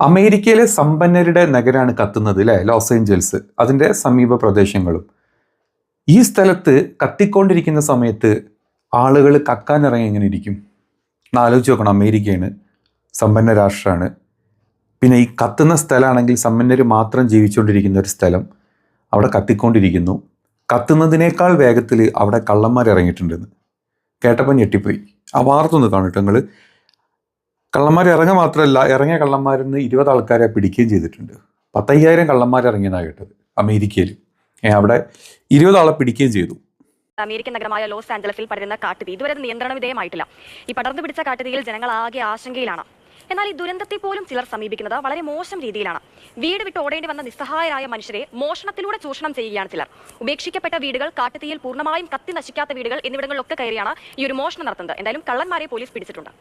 അമേരിക്കയിലെ സമ്പന്നരുടെ നഗരമാണ് കത്തുന്നത് അല്ലേ ലോസ് ഏഞ്ചൽസ്. അതിന്റെ സമീപ പ്രദേശങ്ങളും. ഈ സ്ഥലത്ത് കത്തിക്കൊണ്ടിരിക്കുന്ന സമയത്ത് ആളുകൾ കക്കാനിറങ്ങി എങ്ങനെ ഇരിക്കും? എന്നാലോചിച്ച് നോക്കണം. അമേരിക്കയാണ് സമ്പന്ന രാഷ്ട്രമാണ്. പിന്നെ ഈ കത്തുന്ന സ്ഥലമാണെങ്കിൽ സമ്പന്നർ മാത്രം ജീവിച്ചുകൊണ്ടിരിക്കുന്ന ഒരു സ്ഥലം അവിടെ കത്തിക്കൊണ്ടിരിക്കുന്നു. കത്തുന്നതിനേക്കാൾ വേഗത്തിൽ അവിടെ കള്ളന്മാർ ഇറങ്ങിയിട്ടുണ്ടെന്ന് കേട്ടപ്പോൾ ഞെട്ടിപ്പോയി. ആ വാർത്ത ഒന്ന് കാണട്ടോ നിങ്ങൾ കള്ളന്മാർ ഇറങ്ങുക മാത്രമല്ല ഇറങ്ങിയ കള്ളന്മാരിൽ നിന്ന് ഇരുപത് ആൾക്കാരെ പിടിക്കുകയും ചെയ്തിട്ടുണ്ട്. പത്തയ്യായിരം കള്ളന്മാർ ഇറങ്ങിയതാണ് കേട്ടത് അമേരിക്കയിൽ അവിടെ ഇരുപത് ആളെ പിടിക്കുകയും ചെയ്തു. അമേരിക്കൻ നഗരമായ ലോസ് ആഞ്ചലസിൽ പടരുന്ന കാട്ടുതീ. ഇതുവരെ നിയന്ത്രണ വിധേയമായിട്ടില്ല. ഈ പടർന്നു പിടിച്ച കാട്ടുതീയിൽ ജനങ്ങൾ ആകെ ആശങ്കയിലാണ്. എന്നാൽ ഈ ദുരന്തത്തെ പോലും ചിലർ സമീപിക്കുന്നത് വളരെ മോശം രീതിയിലാണ്. വീട് വിട്ട് ഓടേണ്ടി വന്ന നിസ്സഹായരായ മനുഷ്യരെ മോഷണത്തിലൂടെ ചൂഷണം ചെയ്യുകയാണ് ചിലർ. ഉപേക്ഷിക്കപ്പെട്ട വീടുകൾ കാട്ടുതീയിൽ പൂർണമായും കത്തി നശിക്കാത്ത വീടുകൾ എന്നിവിടങ്ങളിലൊക്കെ കയറിയാണ് ഈ ഒരു മോഷണം നടത്തുന്നത്. എന്തായാലും കള്ളന്മാരെ പോലീസ് പിടിച്ചിട്ടുണ്ട്.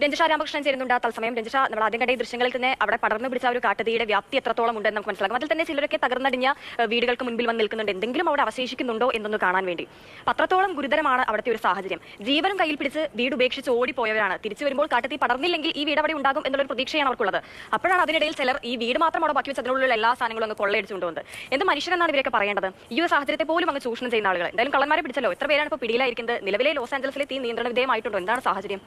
രഞ്ജിഷ രാമകൃഷ്ണൻ ചേരുന്നുണ്ട്. തത്സമയം രഞ്ജിഷ നമ്മൾ ആദ്യം കണ്ട ദൃശ്യങ്ങളിൽ തന്നെ അവിടെ പടർന്നു പിടിച്ച ഒരു കാട്ടുതീയുടെ വ്യാപ്തി എത്രത്തോളം ഉണ്ടെന്ന് നമുക്ക് മനസ്സിലാക്കും. അതിൽ തന്നെ ചിലരൊക്കെ തകർന്നടിഞ്ഞ വീടുകൾക്ക് മുൻപിൽ വന്ന് നിൽക്കുന്നുണ്ട് എന്തെങ്കിലും അവിടെ അവശേഷിക്കുന്നുണ്ടോ എന്നൊന്ന് കാണാൻ വേണ്ടി. അത്രത്തോളം ഗുരുതരമാണ് അവിടുത്തെ ഒരു സാഹചര്യം. ജീവനും കയ്യിൽ പിടിച്ച് വീട് ഉപേക്ഷിച്ച് ഓടിപ്പോയവരാണ്. തിരിച്ചു വരുമ്പോൾ കാട്ടുതീ പടർന്നില്ലെങ്കിൽ ഈ വീട് അവിടെ ഉണ്ടാകും എന്നുള്ളൊരു പ്രതീക്ഷയാണ് അവർക്കുള്ളത്. അപ്പോഴാണ് അതിനിടയിൽ ചിലർ ഈ വീട് മാത്രം അവിടെ ബാക്കി വെച്ച് അതിനുള്ള എല്ലാ സാധനങ്ങളും അങ്ങ് കൊള്ളയടിച്ചുകൊണ്ടുവന്നത് എന്ത് മനുഷ്യരെന്നാണ് ഇവരൊക്കെ പറയേണ്ടത്? ഈ ഒരു സാഹചര്യത്തെ പോലും അങ്ങ് ചൂഷണം ചെയ്യുന്ന ആളുകൾ എന്തായാലും കള്ളന്മാരെ പിടിച്ചല്ലോ. എത്ര പേരാണ് ഇപ്പോൾ പിടിയിലായിരിക്കുന്നത്? നിലവിലെ ലോസ് ആഞ്ചലസിലെ തീ നിയന്ത്രണ വിധേയമായിട്ടുണ്ടോ? എന്താണ് സാഹചര്യം?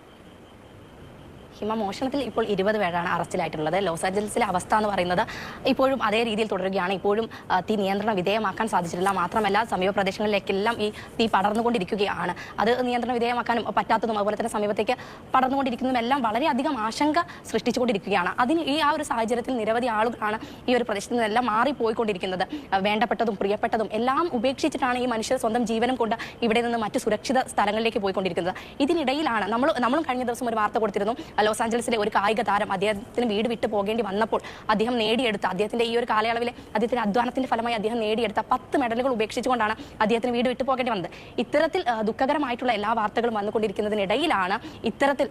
ഹിമ മോഷണത്തിൽ ഇപ്പോൾ ഇരുപത് പേരാണ് അറസ്റ്റിലായിട്ടുള്ളത്. ലോസ് ആഞ്ചലസിലെ അവസ്ഥ എന്ന് പറയുന്നത് ഇപ്പോഴും അതേ രീതിയിൽ തുടരുകയാണ്. ഇപ്പോഴും തീ നിയന്ത്രണ വിധേയമാക്കാൻ സാധിച്ചിട്ടില്ല. മാത്രമല്ല സമീപ പ്രദേശങ്ങളിലേക്കെല്ലാം ഈ തീ പടർന്നുകൊണ്ടിരിക്കുകയാണ്. അത് നിയന്ത്രണ വിധേയമാക്കാനും പറ്റാത്തതും അതുപോലെ തന്നെ സമീപത്തേക്ക് പടർന്നുകൊണ്ടിരിക്കുന്നതും എല്ലാം വളരെയധികം ആശങ്ക സൃഷ്ടിച്ചുകൊണ്ടിരിക്കുകയാണ്. അതിന് ഈ ആ ഒരു സാഹചര്യത്തിൽ നിരവധി ആളുകളാണ് ഈ ഒരു പ്രദേശത്ത് നിന്നെല്ലാം മാറിപ്പോയിക്കൊണ്ടിരിക്കുന്നത്. വേണ്ടപ്പെട്ടതും പ്രിയപ്പെട്ടതും എല്ലാം ഉപേക്ഷിച്ചിട്ടാണ് ഈ മനുഷ്യർ സ്വന്തം ജീവനം കൊണ്ട് ഇവിടെ നിന്ന് മറ്റു സുരക്ഷിത സ്ഥലങ്ങളിലേക്ക് പോയിക്കൊണ്ടിരിക്കുന്നത്. ഇതിനിടയിലാണ് നമ്മൾ നമ്മളും കഴിഞ്ഞ ദിവസം ഒരു വാർത്ത കൊടുത്തിരുന്നു. ലോസ് ആഞ്ചലസിലെ ഒരു കായിക താരം അദ്ദേഹത്തിന് വീട് വിട്ടു പോകേണ്ടി വന്നപ്പോൾ അദ്ദേഹം നേടിയെടുത്ത അദ്ദേഹത്തിന്റെ ഈ ഒരു കാലയളവിലെ അദ്ദേഹത്തിന്റെ അധ്വാനത്തിന്റെ ഫലമായി അദ്ദേഹം നേടിയെടുത്ത പത്ത് മെഡലുകൾ ഉപേക്ഷിച്ചുകൊണ്ടാണ് അദ്ദേഹത്തിന് വീട് വിട്ടു പോകേണ്ടി വന്നത്. ഇത്തരത്തിൽ ദുഃഖകരമായിട്ടുള്ള എല്ലാ വാർത്തകളും വന്നുകൊണ്ടിരിക്കുന്നതിനിടയിലാണ് ഇത്തരത്തിൽ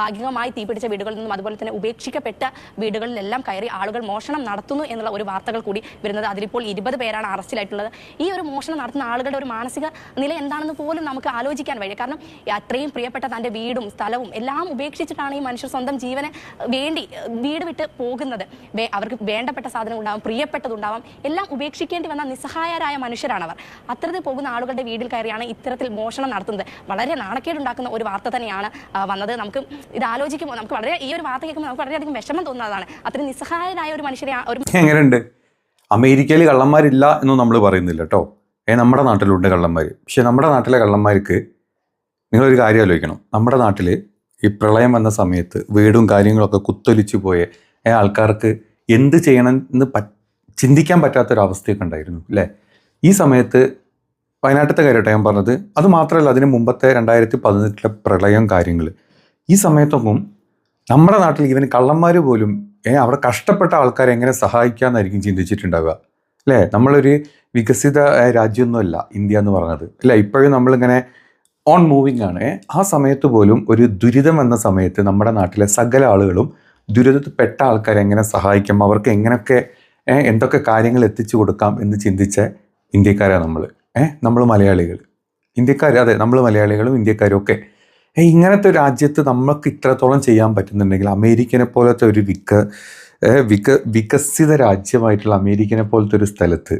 ഭാഗികമായി തീപിടിച്ച വീടുകളിൽ നിന്നും അതുപോലെ തന്നെ ഉപേക്ഷിക്കപ്പെട്ട വീടുകളിലെല്ലാം കയറി ആളുകൾ മോഷണം നടത്തുന്നു എന്നുള്ള ഒരു വാർത്തകൾ കൂടി വരുന്നത് അതിലിപ്പോൾ ഇരുപത് പേരാണ് അറസ്റ്റിലായിട്ടുള്ളത്. ഈ ഒരു മോഷണം നടത്തുന്ന ആളുകളുടെ ഒരു മാനസിക നില എന്താണെന്ന് പോലും നമുക്ക് ആലോചിക്കാൻ വയ്യ. കാരണം അത്രയും പ്രിയപ്പെട്ട തന്റെ വീടും സ്ഥലവും എല്ലാം ഉപേക്ഷിച്ചിട്ടാണ് ഈ മനുഷ്യർ സ്വന്തം ജീവനെ വേണ്ടി വീട് വിട്ട് പോകുന്നത്. അവർക്ക് വേണ്ടപ്പെട്ട സാധനം ഉണ്ടാവാം പ്രിയപ്പെട്ടതുണ്ടാവാം എല്ലാം ഉപേക്ഷിക്കേണ്ടി വന്ന നിസ്സഹായരായ മനുഷ്യരാണ് അവർ അത്തരത്തിൽ പോകുന്ന ആളുകളുടെ വീട്ടിൽ കയറിയാണ് ഇത്തരത്തിൽ മോഷണം നടത്തുന്നത്. വളരെ നാണക്കേടുണ്ടാക്കുന്ന ഒരു വാർത്ത തന്നെയാണ് വന്നത്. നമുക്ക് ഇത് ആലോചിക്കുമ്പോൾ നമുക്ക് വളരെ ഈ ഒരു വാർത്ത കേൾക്കുമ്പോൾ നമുക്ക് വളരെയധികം വിഷമം തോന്നുന്നതാണ്. അത്രയും നിസ്സഹായരായ ഒരു മനുഷ്യരെ ഒരു എങ്ങനെയുണ്ട്? അമേരിക്കയിൽ കള്ളന്മാരില്ല എന്നും നമ്മൾ പറയുന്നില്ല കേട്ടോ. ഏ നമ്മുടെ നാട്ടിലുണ്ട് കള്ളന്മാർ പക്ഷെ നമ്മുടെ നാട്ടിലെ കള്ളന്മാർക്ക് നിങ്ങളൊരു കാര്യം ആലോചിക്കണം. നമ്മുടെ നാട്ടിൽ ഈ പ്രളയം വന്ന സമയത്ത് വീടും കാര്യങ്ങളൊക്കെ കുത്തൊലിച്ചു പോയ ആൾക്കാർക്ക് എന്ത് ചെയ്യണം എന്ന് പ ചിന്തിക്കാൻ പറ്റാത്തൊരവസ്ഥയൊക്കെ ഉണ്ടായിരുന്നു അല്ലേ? ഈ സമയത്ത് വയനാട്ടിലത്തെ കാര്യമായിട്ട് ഞാൻ പറഞ്ഞത് അത് മാത്രമല്ല അതിന് മുമ്പത്തെ രണ്ടായിരത്തി പതിനെട്ടിലെ പ്രളയം കാര്യങ്ങൾ ഈ സമയത്തൊന്നും നമ്മുടെ നാട്ടിൽ ഇവന് കള്ളന്മാർ പോലും ഏ അവിടെ കഷ്ടപ്പെട്ട ആൾക്കാരെ എങ്ങനെ സഹായിക്കാമെന്നായിരിക്കും ചിന്തിച്ചിട്ടുണ്ടാവുക അല്ലേ? നമ്മളൊരു വികസിത രാജ്യമൊന്നുമല്ല ഇന്ത്യ എന്ന് പറഞ്ഞത് അല്ലേ? ഇപ്പോഴും നമ്മളിങ്ങനെ ഓൺ മൂവിങ് ആണ്. ആ സമയത്ത് പോലും ഒരു ദുരിതം എന്ന സമയത്ത് നമ്മുടെ നാട്ടിലെ സകല ആളുകളും ദുരിതത്തിൽപ്പെട്ട ആൾക്കാരെ എങ്ങനെ സഹായിക്കാം അവർക്ക് എങ്ങനെയൊക്കെ എന്തൊക്കെ കാര്യങ്ങൾ എത്തിച്ചു കൊടുക്കാം എന്ന് ചിന്തിച്ച ഇന്ത്യക്കാരാണ് നമ്മൾ ഏഹ് നമ്മൾ മലയാളികൾ ഇന്ത്യക്കാർ അതെ നമ്മൾ മലയാളികളും ഇന്ത്യക്കാരും ഒക്കെ. ഇങ്ങനത്തെ രാജ്യത്ത് നമുക്ക് ഇത്രത്തോളം ചെയ്യാൻ പറ്റുന്നുണ്ടെങ്കിൽ അമേരിക്കനെ പോലത്തെ ഒരു വിക വിക വികസിത രാജ്യമായിട്ടുള്ള അമേരിക്കനെ പോലത്തെ ഒരു സ്ഥലത്ത്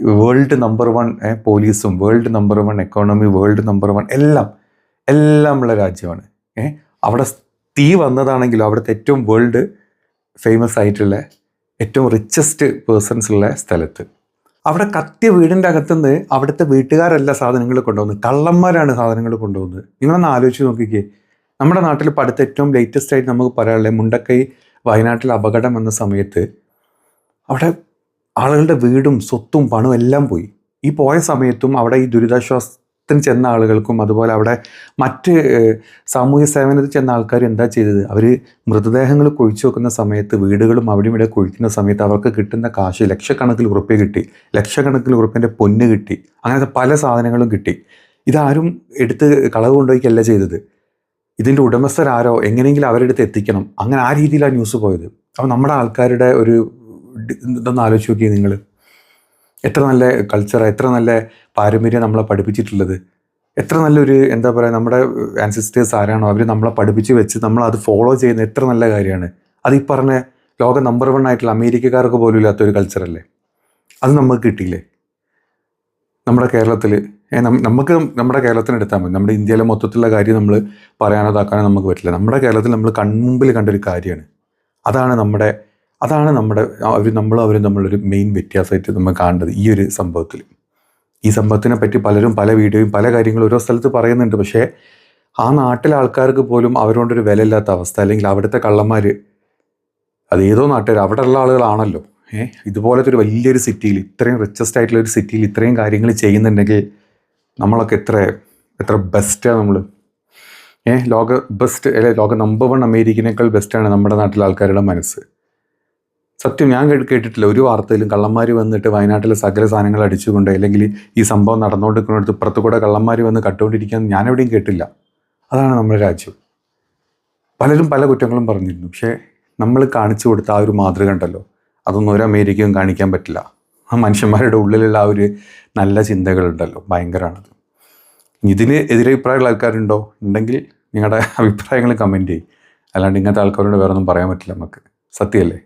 വേൾഡ് നമ്പർ വൺ പോലീസും world number one economy world number one എല്ലാം എല്ലാം ഉള്ള രാജ്യമാണ്. അവിടെ തീ വന്നതാണെങ്കിലും അവിടുത്തെ ഏറ്റവും വേൾഡ് ഫേമസ് ആയിട്ടുള്ള ഏറ്റവും റിച്ചസ്റ്റ് പേഴ്സൺസ് ഉള്ള സ്ഥലത്ത്. അവിടെ കത്തിയ വീടിന്റെ അകത്തുനിന്ന് അവിടുത്തെ വീട്ടുകാരല്ല സാധനങ്ങൾ കൊണ്ടുപോകുന്നത് കള്ളന്മാരാണ് സാധനങ്ങൾ കൊണ്ടുപോകുന്നത് നിങ്ങളൊന്ന് ആലോചിച്ച് നോക്കിക്കേ. നമ്മുടെ നാട്ടിൽ ഇപ്പോൾ അടുത്ത ഏറ്റവും ലേറ്റസ്റ്റ് ആയിട്ട് നമുക്ക് പറയാനുള്ളത് മുണ്ടക്കൈ വയനാട്ടിൽ അപകടം വന്ന സമയത്ത് അവിടെ ആളുകളുടെ വീടും സ്വത്തും പണവും എല്ലാം പോയി. ഈ പോയ സമയത്തും അവിടെ ഈ ദുരിതാശ്വാസത്തിന് ചെന്ന ആളുകൾക്കും അതുപോലെ അവിടെ മറ്റ് സാമൂഹ്യ സേവനത്തിൽ ചെന്ന ആൾക്കാർ എന്താ ചെയ്തത്? അവർ മൃതദേഹങ്ങൾ കുഴിച്ചു വെക്കുന്ന സമയത്ത് വീടുകളും അവിടെയും ഇവിടെ കുഴിക്കുന്ന സമയത്ത് അവർക്ക് കിട്ടുന്ന കാശ് ലക്ഷക്കണക്കിൽ ഉറുപ്പ്യ കിട്ടി. ലക്ഷക്കണക്കിൽ ഉറുപ്പ്യന്റെ പൊന്ന് കിട്ടി. അങ്ങനത്തെ പല സാധനങ്ങളും കിട്ടി. ഇതാരും എടുത്ത് കളവ് കൊണ്ടുപോയിക്കല്ല ചെയ്തത്. ഇതിന്റെ ഉടമസ്ഥരാരോ എങ്ങനെയെങ്കിലും അവരെടുത്ത് എത്തിക്കണം. അങ്ങനെ ആ രീതിയിലാണ് ന്യൂസ് പോയത്. അപ്പോൾ നമ്മുടെ ആൾക്കാരുടെ ഒരു ഇതൊന്ന് ആലോചിച്ച് നോക്കിയേ നിങ്ങൾ. എത്ര നല്ല കൾച്ചർ എത്ര നല്ല പാരമ്പര്യം നമ്മളെ പഠിപ്പിച്ചിട്ടുള്ളത്. എത്ര നല്ലൊരു എന്താ പറയുക നമ്മുടെ ആൻസിസ്റ്റേഴ്സ് ആരാണോ അവർ നമ്മളെ പഠിപ്പിച്ച് വെച്ച് നമ്മൾ അത് ഫോളോ ചെയ്യുന്ന എത്ര നല്ല കാര്യമാണ്. അത് ഈ പറഞ്ഞ ലോക നമ്പർ വൺ ആയിട്ടുള്ള അമേരിക്കക്കാർക്ക് പോലും ഇല്ലാത്തൊരു കൾച്ചറല്ലേ അത് നമുക്ക് കിട്ടിയില്ലേ? നമ്മുടെ കേരളത്തിൽ നമുക്ക് നമ്മുടെ കേരളത്തിന് എടുത്താൽ മതി. നമ്മുടെ ഇന്ത്യയിലെ മൊത്തത്തിലുള്ള കാര്യം നമ്മൾ പറയാനോ താക്കാനോ നമുക്ക് പറ്റില്ല. നമ്മുടെ കേരളത്തിൽ നമ്മൾ കൺമുമ്പിൽ കണ്ടൊരു കാര്യമാണ്. അതാണ് നമ്മുടെ അതാണ് നമ്മുടെ അവർ നമ്മളും അവരും തമ്മിലൊരു മെയിൻ വ്യത്യാസമായിട്ട് നമ്മൾ കാണേണ്ടത് ഈ ഒരു സംഭവത്തിൽ. ഈ സംഭവത്തിനെ പറ്റി പലരും പല വീഡിയോയും പല കാര്യങ്ങളും ഓരോ സ്ഥലത്ത് പറയുന്നുണ്ട്. പക്ഷേ ആ നാട്ടിലെ ആൾക്കാർക്ക് പോലും അവരോണ്ടൊരു വിലയില്ലാത്ത അവസ്ഥ. അല്ലെങ്കിൽ അവിടുത്തെ കള്ളന്മാർ അത് ഏതോ നാട്ടുകാർ അവിടെ ഉള്ള ആളുകളാണല്ലോ. ഏഹ് ഇതുപോലത്തെ ഒരു വലിയൊരു സിറ്റിയിൽ ഇത്രയും റിച്ചസ്റ്റ് ആയിട്ടുള്ള ഒരു സിറ്റിയിൽ ഇത്രയും കാര്യങ്ങൾ ചെയ്യുന്നുണ്ടെങ്കിൽ നമ്മളൊക്കെ എത്ര എത്ര ബെസ്റ്റാണ് നമ്മൾ ഏഹ് ലോക ബെസ്റ്റ് അല്ലെ ലോക നമ്പർ വൺ അമേരിക്കനേക്കാൾ ബെസ്റ്റാണ് നമ്മുടെ നാട്ടിലെ ആൾക്കാരുടെ മനസ്സ്. സത്യം ഞാൻ കേട്ടിട്ടില്ല. ഒരു വാർത്തയിലും കള്ളന്മാർ വന്നിട്ട് വയനാട്ടിലെ സകല സാധനങ്ങൾ അടിച്ചുകൊണ്ട് അല്ലെങ്കിൽ ഈ സംഭവം നടന്നുകൊണ്ടിരിക്കുന്നിടത്ത് ഇപ്പുറത്ത് കൂടെ കള്ളന്മാർ വന്ന് കട്ടുകൊണ്ടിരിക്കാൻ ഞാൻ എവിടെയും കേട്ടില്ല. അതാണ് നമ്മുടെ രാജ്യം. പലരും പല കുറ്റങ്ങളും പറഞ്ഞിരുന്നു. പക്ഷേ നമ്മൾ കാണിച്ചു കൊടുത്ത ആ ഒരു മാതൃക ഉണ്ടല്ലോ. അതൊന്നും ഒരു അമേരിക്കയും കാണിക്കാൻ പറ്റില്ല. ആ മനുഷ്യന്മാരുടെ ഉള്ളിലുള്ള ആ ഒരു നല്ല ചിന്തകളുണ്ടല്ലോ ഭയങ്കരമാണത് ഇതിന് എതിരെ അഭിപ്രായമുള്ള ആൾക്കാരുണ്ടോ? ഉണ്ടെങ്കിൽ നിങ്ങളുടെ അഭിപ്രായങ്ങൾ കമന്റ് ചെയ്യും. അല്ലാണ്ട് ഇങ്ങനത്തെ ആൾക്കാരോട് വേറെ ഒന്നും പറയാൻ പറ്റില്ല നമുക്ക്. സത്യമല്ലേ?